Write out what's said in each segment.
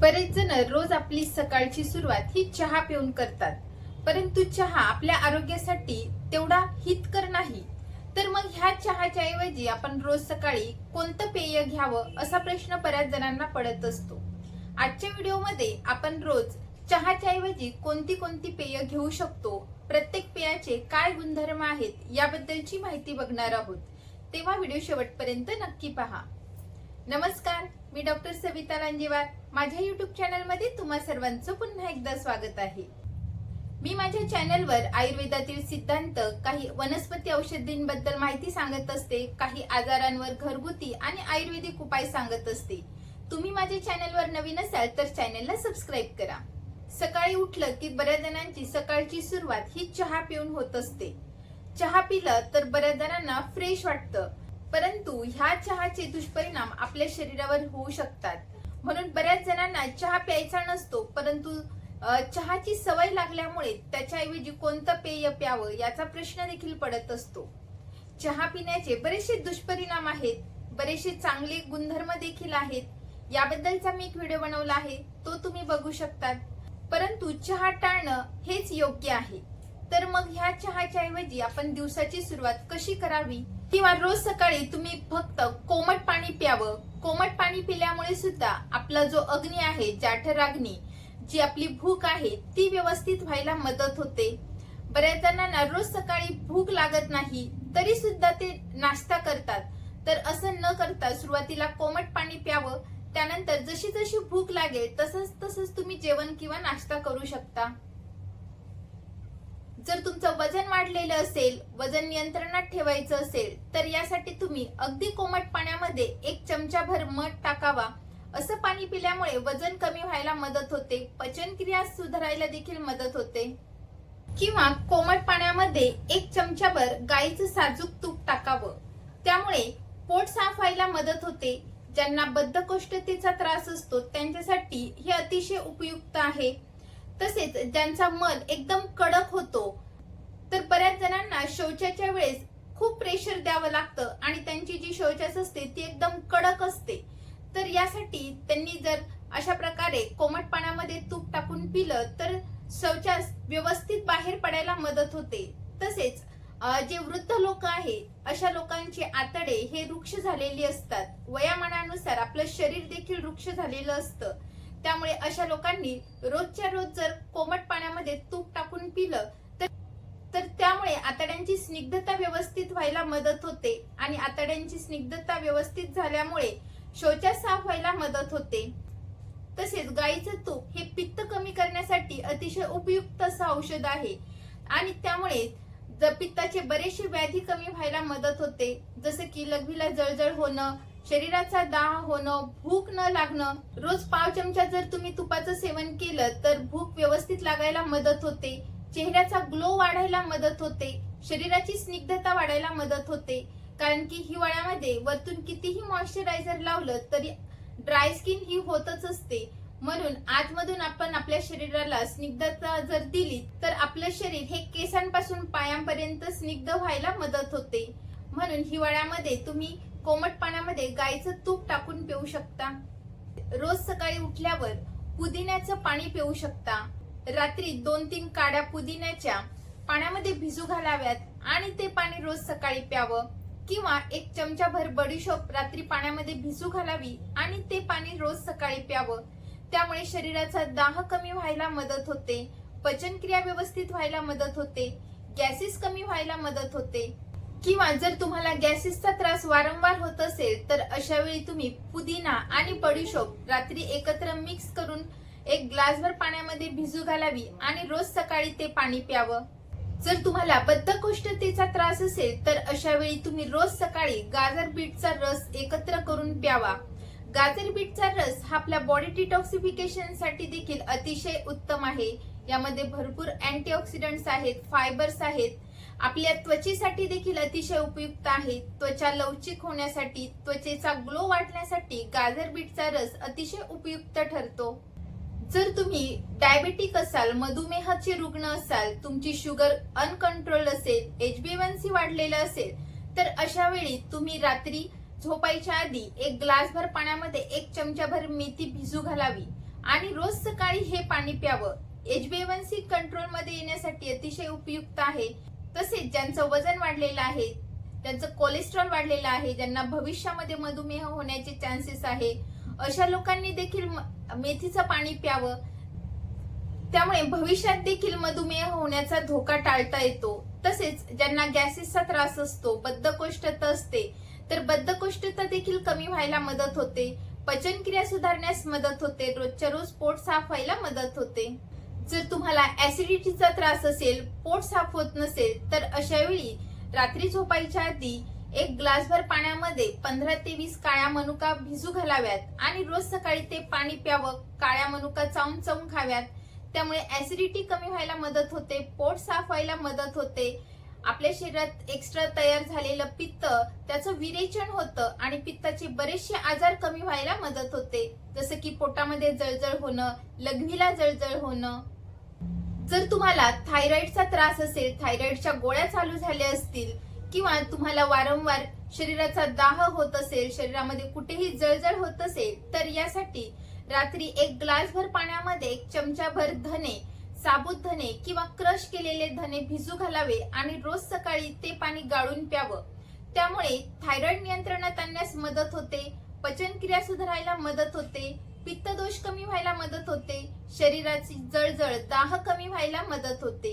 बरेच जण रोज आपली सकाळची सुरुवात ही चहा पिऊन करतात. परंतु चहा आपल्या आरोग्यासाठी तेवढा हितकर नाही. तर मग ह्या चहाच्या ऐवजी आपण रोज सकाळी कोणतं पेय घ्यावं असा प्रश्न बऱ्याच जणांना पडत असतो. आजच्या व्हिडिओमध्ये आपण रोज चहाच्या ऐवजी कोणती कोणती पेय घेऊ शकतो प्रत्येक पेयाचे काय गुणधर्म आहेत याबद्दलची माहिती बघणार आहोत. तेव्हा व्हिडिओ शेवटपर्यंत नक्की पहा. नमस्कार मी डॉक्टर सविता लांजेवार. माझ्या युट्यूब चॅनलमध्ये तुम्हा सर्वांचं पुन्हा एकदा स्वागत आहे. मी माझ्या चॅनलवर आयुर्वेदातील सिद्धांत काही वनस्पती औषधींबद्दल माहिती सांगत असते काही आजारांवर घरगुती आणि आयुर्वेदिक उपाय सांगत असते. तुम्ही माझ्या चॅनलवर नवीन असाल तर चॅनलला सबस्क्राईब करा. सकाळी उठलं की बऱ्याच जणांची सकाळची सुरुवात ही चहा पिऊन होत असते. चहा पिलं तर बऱ्याच जणांना फ्रेश वाटतं. परंतु ह्या चहाचे दुष्परिणाम आपल्या शरीरावर होऊ शकतात. म्हणून बऱ्याच जणांना चहा प्यायचा नसतो परंतु चहाची सवय लागल्यामुळे त्याच्याऐवजी कोणतं पेय प्यावं याचा प्रश्न देखील पडत असतो. चहा पिण्याचे बरेचसे दुष्परिणाम आहेत बरेचसे चांगले गुणधर्म देखील आहेत. याबद्दलचा मी एक व्हिडिओ बनवला आहे तो तुम्ही बघू शकतात. परंतु चहा टाळणं हेच योग्य आहे. तर मग ह्या चहाच्या ऐवजी आपण दिवसाची सुरुवात कशी करावी? किंवा रोज सकाळी तुम्ही फक्त कोमट पाणी प्यावं. कोमट पाणी पिल्यामुळे सुद्धा आपला जो अग्नी आहे जाठराग्नी जी आपली भूक आहे ती व्यवस्थित व्हायला मदत होते. बऱ्याच जणांना रोज सकाळी भूक लागत नाही तरी सुद्धा ते नाश्ता करतात. तर असं न करता सुरुवातीला कोमट पाणी प्यावं. त्यानंतर जशी जशी भूक लागेल तसंच तसंच तुम्ही जेवण किंवा नाश्ता करू शकता. जर तुमचं वजन वाढलेलं असेल वजन नियंत्रणात ठेवायचं असेल तर यासाठी तुम्ही अगदी कोमट पाण्यामध्ये एक चमचाभर मध टाकावा. असं पाणी पिल्यामुळे वजन कमी व्हायला मदत होते. पचनक्रिया सुधारायला देखील मदत होते. किंवा कोमट पाण्यामध्ये एक चमचाभर गाईचं साजूक तूप टाकावं. त्यामुळे पोट साफ व्हायला मदत होते. ज्यांना बद्धकोष्ठतेचा त्रास असतो त्यांच्यासाठी हे अतिशय उपयुक्त आहे. तसेच ज्यांचा मन एकदम कडक होतो तर बऱ्याच जणांना शौचाच्या वेळेस खूप प्रेशर द्यावं लागतं आणि त्यांची जी शौचास असते ती एकदम कडक असते. तर यासाठी त्यांनी जर अशा प्रकारे कोमट पाण्यामध्ये तूप टाकून पिलं तर शौचास व्यवस्थित बाहेर पडायला मदत होते. तसेच जे वृद्ध लोक आहेत अशा लोकांचे आतडे हे वृक्ष झालेली असतात. वयामानानुसार आपलं शरीर देखील वृक्ष झालेलं असतं. त्यामुळे अशा लोकांनी रोजच्या रोज जर कोमट पाण्यामध्ये तूप टाकून पिलं तर तर त्यामुळे आतड्यांची स्निग्धता व्यवस्थित व्हायला मदत होते आणि आतड्यांची स्निग्धता व्यवस्थित झाल्यामुळे शौचा साफ व्हायला मदत होते. तसेच गाईचं तूप हे पित्त कमी करण्यासाठी अतिशय उपयुक्त असं औषध आहे आणि त्यामुळे ज- पित्ताचे बरेचसे व्याधी कमी व्हायला मदत होते. जसं की लघवीला जळजळ होणं शरीराचा दाह होणं भूक न लागणं रोज पाव चमचा जर तुम्ही तुपाचं सेवन केलं तर भूक व्यवस्थित लागायला मदत होते. चेहऱ्याचा ग्लो वाढायला मदत होते. शरीराची स्निग्धता वाढायला मदत होते. कारण की हिवाळ्यामध्ये वरतून कितीही मॉइश्चरायझर लावलं तरी ड्राय स्किन ही होतच असते. म्हणून आतमधून आपण आपल्या शरीराला स्निग्धता जर दिली तर आपलं शरीर हे केसांपासून पायांपर्यंत स्निग्ध व्हायला मदत होते. म्हणून हिवाळ्यामध्ये तुम्ही कोमट पाण्यामध्ये गाईचं तूप टाकून पिऊ शकता. रोज सकाळी उठल्यावर पुदिन्याचं पाणी पिऊ शकता. रात्री दोन तीन काड्या पुदिन्याच्या पाण्यामध्ये भिजू घालाव्यात आणि ते पाणी रोज सकाळी प्यावं. किंवा एक चमचाभर बडीशोप रात्री पाण्यामध्ये भिजू घालावी आणि ते पाणी रोज सकाळी प्यावं. त्यामुळे शरीराचा दाह कमी व्हायला मदत होते. पचनक्रिया व्यवस्थित व्हायला मदत होते. गॅसेस कमी व्हायला मदत होते. किंवा जर तुम्हाला गॅसेसचा त्रास वारंवार होत असेल तर अशा वेळी तुम्ही पुदिना आणि बडीशोप रात्री एकत्र मिक्स करून एक ग्लासभर पाण्यामध्ये भिजू घालावी आणि रोज सकाळी ते पाणी प्यावं. जर तुम्हाला बद्धकोष्ठतेचा त्रास असेल तर अशा वेळी तुम्ही रोज सकाळी गाजर बीटचा रस एकत्र करून प्यावा. गाजर बीटचा रस हा आपल्या बॉडी डिटॉक्सिफिकेशनसाठी देखील अतिशय उत्तम आहे. यामध्ये भरपूर अँटीऑक्सिडंट्स आहेत फायबर्स आहेत आपल्या त्वचेसाठी देखील अतिशय उपयुक्त आहे. त्वचा लवचिक होण्यासाठी त्वचेचा ग्लो वाढण्यासाठी गाजर बीटचा रस अतिशय उपयुक्त ठरतो. जर तुम्ही डायबेटिक असाल मधुमेहाचे रुग्ण असाल तुमची शुगर अनकंट्रोल असेल एच बी वन सी वाढलेलं असेल तर अशा वेळी तुम्ही रात्री झोपायच्या आधी एक ग्लासभर पाण्यामध्ये एक चमचाभर मेथी भिजू घालावी. आणि रोज सकाळी हे पाणी प्यावं. एचबीएवनसी कंट्रोलमध्ये येण्यासाठी अतिशय उपयुक्त आहे. तसेच ज्यांचं वजन वाढलेलं आहे त्यांचं कोलेस्ट्रॉल वाढलेलं आहे ज्यांना भविष्यामध्ये मधुमेह होण्याचे चान्सेस आहे अशा लोकांनी देखील म- मेथीचं पाणी प्यावं. त्यामुळे भविष्यात देखील मधुमेह होण्याचा धोका टाळता येतो. तसेच ज्यांना गॅसेसचा त्रास असतो बद्धकोष्ठता असते तर बद्धकोष्ठता देखील कमी व्हायला मदत होते. पचनक्रिया सुधारण्यास मदत होते. रोजच्या रोज पोट साफ व्हायला मदत होते. जर तुम्हाला ऍसिडिटीचा त्रास असेल पोट साफ होत नसेल तर अशा वेळी रात्री झोपायच्या आधी एक ग्लासभर पाण्यामध्ये पंधरा ते वीस काळ्या मनुका भिजू घालाव्यात आणि रोज सकाळी ते पाणी प्यावं काळ्या मनुका चावून चावून खाव्यात. त्यामुळे ऍसिडिटी कमी व्हायला मदत होते पोट साफ व्हायला मदत होते. आपल्या शरीरात एक्स्ट्रा तयार झालेलं पित्त त्याचं विरेचन होतं आणि पित्ताचे बरेचसे आजार कमी व्हायला मदत होते. जसं की पोटामध्ये जळजळ होणं लघवीला जळजळ होणं जर तुम्हाला थायरॉइडचा त्रास असेल थायरॉइडच्या गोळ्या चालू झाल्या असतील किंवा तुम्हाला वारंवार शरीराचा दाह होत असेल शरीरामध्ये कुठेही जळजळ होत असेल तर यासाठी रात्री एक ग्लासभर पाण्यामध्ये एक चमचाभर धने साबूत धने किंवा क्रश केलेले धने भिजू घालावे आणि रोज सकाळी ते पाणी गाळून प्यावं. त्यामुळे थायरॉइड नियंत्रणात आणण्यास मदत होते पचनक्रिया सुधारायला मदत होते पित्त दोष कमी व्हायला मदत होते. शरीराची जळजळ दाह कमी व्हायला मदत होते.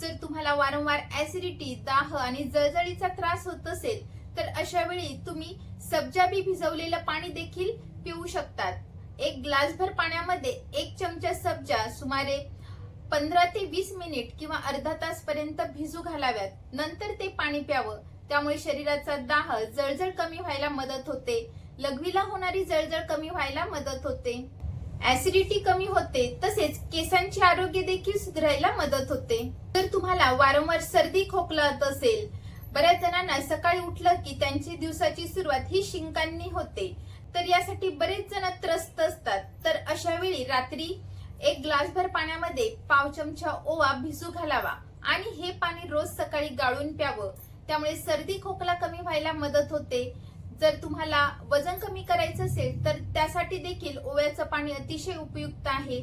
जर तुम्हाला वारंवार ऍसिडिटी दाह आणि जळजळीचा त्रास होत असेल तर अशा वेळी तुम्ही सब्जा बी भिजवलेलं पाणी देखील पिऊ शकतात. एक ग्लासभर पाण्यामध्ये एक चमचा सब्जा सुमारे पंधरा ते वीस मिनिट किंवा अर्धा तास पर्यंत भिजू घालाव्यात. नंतर ते पाणी प्यावं. त्यामुळे शरीराचा दाह जळजळ कमी व्हायला मदत होते. लघवीला होणारी जळजळ कमी व्हायला मदत होते. ऍसिडिटी कमी होते तसेच केसांचे आरोग्य देखील सुधारायला मदत होते. जर तुम्हाला वारंवार सर्दी खोकला होत असेल बऱ्याच जणांना सकाळी उठलं की त्यांची दिवसाची सुरुवात ही शिंकांनी होते. तर यासाठी बरेच जण त्रस्त असतात. तर अशा वेळी रात्री एक ग्लासभर पाण्यामध्ये पाव चमचा ओवा भिजू घालावा आणि हे पाणी रोज सकाळी गाळून प्यावं. त्यामुळे सर्दी खोकला कमी व्हायला मदत होते. जर तुम्हाला वजन कमी करायचं असेल तर त्यासाठी देखील ओव्याचं पाणी अतिशय उपयुक्त आहे.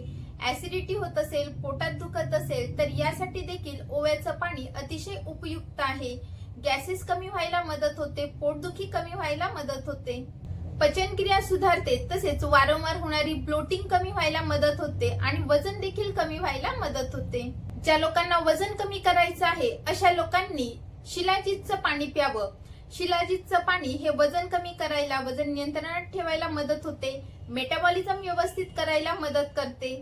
ऍसिडिटी होत असेल पोटात दुखत असेल तर यासाठी देखील ओव्याचं पाणी अतिशय उपयुक्त आहे. गॅसेस कमी व्हायला मदत होते पोटदुखी कमी व्हायला मदत होते. पचनक्रिया सुधारते तसेच वारंवार होणारी ब्लोटिंग कमी व्हायला मदत होते आणि वजन देखील कमी व्हायला मदत होते. ज्या लोकांना वजन कमी करायचं आहे अशा लोकांनी शिलाजीतचं पाणी प्यावं. शिलाजीतचं पाणी हे वजन कमी करायला वजन नियंत्रणात ठेवायला मदत होते. मेटाबॉलिझम व्यवस्थित करायला मदत करते.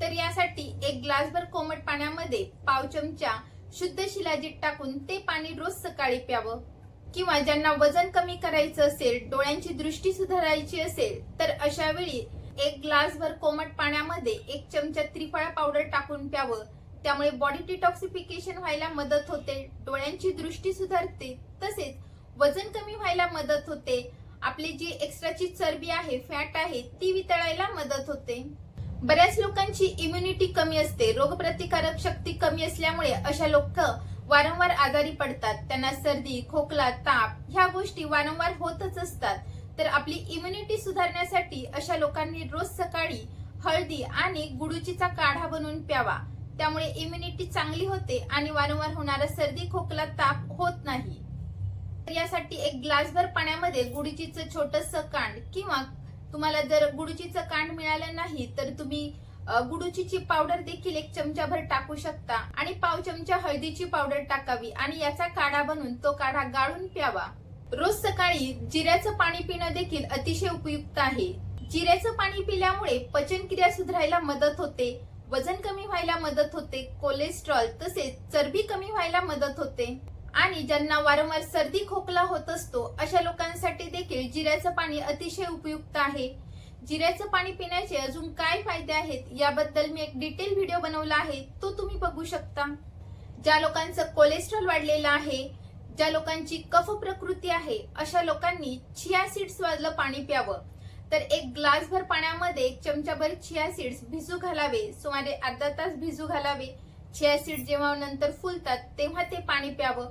तर यासाठी एक ग्लासभर कोमट पाण्यामध्ये पाव चमचा शुद्ध शिलाजीत टाकून ते पाणी रोज सकाळी प्यावं. किंवा ज्यांना वजन कमी करायचं असेल डोळ्यांची दृष्टी सुधारायची असेल तर अशा वेळी एक ग्लासभर कोमट पाण्यामध्ये एक चमचा त्रिफळा पावडर टाकून प्यावं. त्यामुळे बॉडी डिटॉक्सिफिकेशन व्हायला मदत होते. डोळ्यांची दृष्टी सुधारते. तसेच वजन कमी व्हायला मदत होते. आपली जी एक्स्ट्राची चरबी आहे फॅट आहे ती वितळायला मदत होते. बऱ्याच लोकांची इम्युनिटी कमी असते. रोगप्रतिकारक शक्ती कमी असल्यामुळे अशा लोक वारंवार आजारी पडतात. त्यांना सर्दी खोकला ताप ह्या गोष्टी वारंवार होतच असतात. तर आपली इम्युनिटी सुधारण्यासाठी अशा लोकांनी रोज सकाळी हळदी आणि गुडूचीचा काढा बनवून प्यावा. त्यामुळे इम्युनिटी चांगली होते आणि वारंवार होणारा सर्दी खोकला ताप होत नाही. यासाठी एक ग्लासभर पाण्यामध्ये गुडूचीचं छोटस कांड किंवा तुम्हाला जर गुडूचीचं कांड मिळालं नाही तर तुम्ही गुडुचीची गुडूचीची पावडर देखील एक चमचाभर टाकू शकता. आणि पाव चमचा हळदीची पावडर टाकावी आणि याचा काढा बनवून तो काढा गाळून प्यावा. रोज सकाळी जिऱ्याचं पाणी पिणं देखील अतिशय उपयुक्त आहे. जिऱ्याचं पाणी पिल्यामुळे पचनक्रिया सुधारायला मदत होते वजन कमी व्हायला मदत होते कोलेस्ट्रॉल तसेच चरबी कमी व्हायला मदत होते. आणि ज्यांना वारंवार सर्दी खोकला होत असतो अशा लोकांसाठी देखील जिऱ्याचं पाणी अतिशय उपयुक्त आहे. जिऱ्याचं पाणी पिण्याचे अजून काय फायदे आहेत याबद्दल मी एक डिटेल व्हिडिओ बनवला आहे तो तुम्ही बघू शकता. ज्या लोकांचं कोलेस्ट्रॉल वाढलेलं आहे ज्या लोकांची कफ प्रकृती आहे अशा लोकांनी चिया सीड्स वाजलं पाणी प्यावं. तर एक ग्लासभर पाण्यामध्ये एक चमचाभर चिया सीड्स भिजू घालावे सुमारे अर्धा तास भिजू घालावे चिया जेव्हा नंतर फुलतात तेव्हा ते पाणी प्यावं.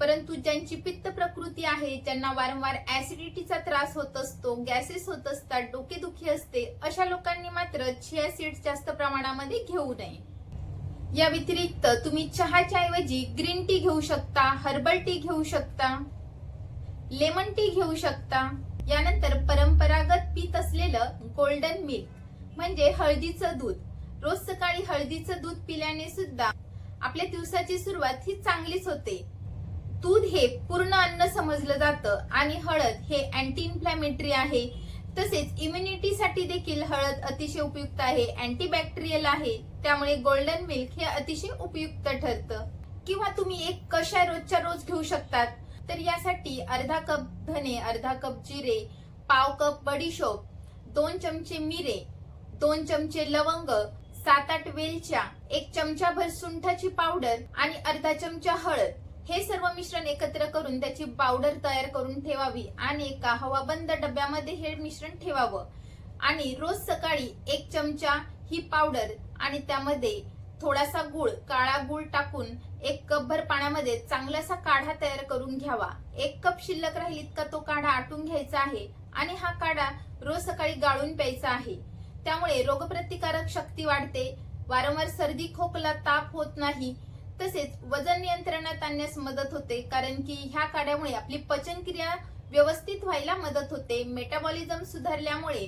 परंतु ज्यांची पित्त प्रकृती आहे ज्यांना वारंवार ऍसिडिटीचा त्रास होत असतो गॅसेस होत असतात डोकेदुखी असते अशा लोकांनी मात्र चिया सीड्स जास्त प्रमाणामध्ये घेऊ नये. या व्यतिरिक्त तुम्ही चहाच्या ऐवजी ग्रीन टी घेऊ शकता हर्बल टी घेऊ शकता लेमन टी घेऊ शकता. यानंतर परंपरागत पीत असलेलं गोल्डन मिल्क म्हणजे हळदीचं दूध. रोज सकाळी हळदीचं दूध पिल्याने सुद्धा आपल्या दिवसाची सुरुवात ही चांगलीच होते. दूध हे पूर्ण अन्न समजलं जातं आणि हळद हे अँटी इन्फ्लॅमेटरी आहे. तसेच इम्युनिटीसाठी देखील हळद अतिशय उपयुक्त आहे अँटीबॅक्टेरियल आहे. त्यामुळे गोल्डन मिल्क हे अतिशय उपयुक्त ठरतं. किंवा तुम्ही एक कशा रोजच्या रोज घेऊ शकतात तर यासाठी अर्धा कप धने अर्धा कप जिरे पाव कप बडीशोप दोन चमचे मिरे दोन चमचे लवंग सात आठ वेलच्या एक चमचाभर सुंठाची पावडर आणि अर्धा चमचा हळद हे सर्व मिश्रण एकत्र करून त्याची पावडर तयार करून ठेवावी आणि एका हवाबंद डब्यामध्ये हे मिश्रण ठेवावं. आणि रोज सकाळी एक चमचा ही पावडर आणि त्यामध्ये थोडासा गुळ काळा गुळ टाकून एक कपभर पाण्यामध्ये चांगलासा काढा तयार करून घ्यावा. एक कप शिल्लक राहील इतका तो काढा आटून घ्यायचा आहे आणि हा काढा रोज सकाळी गाळून प्यायचा आहे. त्यामुळे रोगप्रतिकारक शक्ती वाढते. वारंवार सर्दी खोकला ताप होत नाही. तसेच वजन नियंत्रणात आणण्यास मदत होते कारण की ह्या काढ्यामुळे आपली पचनक्रिया व्यवस्थित व्हायला मदत होते. मेटाबॉलिझम सुधारल्यामुळे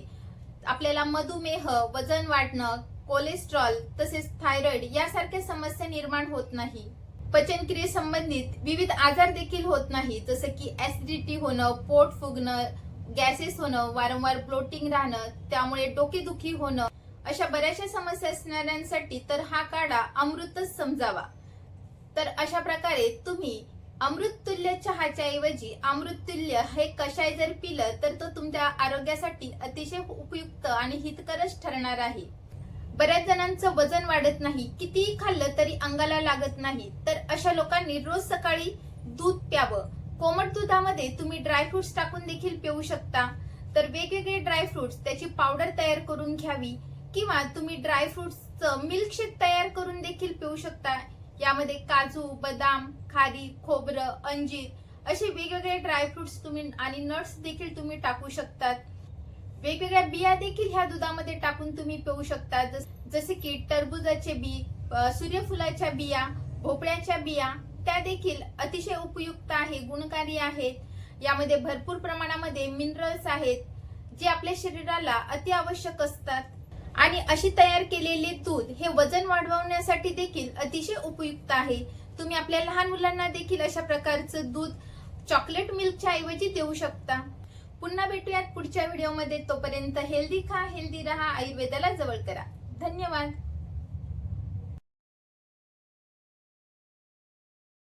आपल्याला मधुमेह वजन वाढणं कोलेस्ट्रॉल तसेच थायरॉइड यासारख्या समस्या निर्माण होत नाही. पचनक्रिये संबंधित विविध आजार देखील होत नाही जसं की ऍसिडिटी होणं पोट फुगणं गॅसेस होणं वारंवार ब्लोटिंग राहणं त्यामुळे डोकेदुखी होणं अशा बऱ्याचशा समस्या असणाऱ्यांसाठी तर हा काढा अमृतच समजावा. तर अशा प्रकारे तुम्ही अमृततुल्य चहाच्या ऐवजी अमृततुल्य हे कशाय जर पिलं तर तो तुमच्या आरोग्यासाठी अतिशय उपयुक्त आणि हितकरच ठरणार आहे. बऱ्याच जणांचं वजन वाढत नाही कितीही खाल्लं तरी अंगाला लागत नाही तर अशा लोकांनी रोज सकाळी दूध प्यावं. कोमट दुधामध्ये तुम्ही ड्रायफ्रुट्स टाकून देखील पिऊ शकता. तर वेगवेगळे ड्रायफ्रुट्स त्याची पावडर तयार करून घ्यावी किंवा तुम्ही ड्रायफ्रुट्सचं मिल्कशेक तयार करून देखील पिऊ शकता. यामध्ये काजू बदाम खारी खोबरं अंजीर असे वेगवेगळे ड्रायफ्रुट्स तुम्ही आणि नट्स देखील तुम्ही टाकू शकतात. वेगवेगळ्या बिया देखील ह्या दुधामध्ये टाकून तुम्ही पिऊ शकता. जस- जसे की टरबुजाचे बी सूर्यफुलाच्या बिया भोपळ्याच्या बिया त्या देखील अतिशय उपयुक्त आहे गुणकारी आहेत. यामध्ये भरपूर प्रमाणामध्ये मिनरल्स आहेत जे आपल्या शरीराला अति आवश्यक असतात. आणि अशी तयार केलेले दूध हे वजन वाढवण्यासाठी देखील अतिशय उपयुक्त आहे. तुम्ही आपल्या लहान मुलांना देखील अशा प्रकारचं दूध चॉकलेट मिल्कच्या ऐवजी देऊ शकता. पुन्हा भेटूयात पुढच्या व्हिडिओमध्ये तोपर्यंत हेल्दी खा हेल्दी रहा आयुर्वेदाला जवळ करा. धन्यवाद.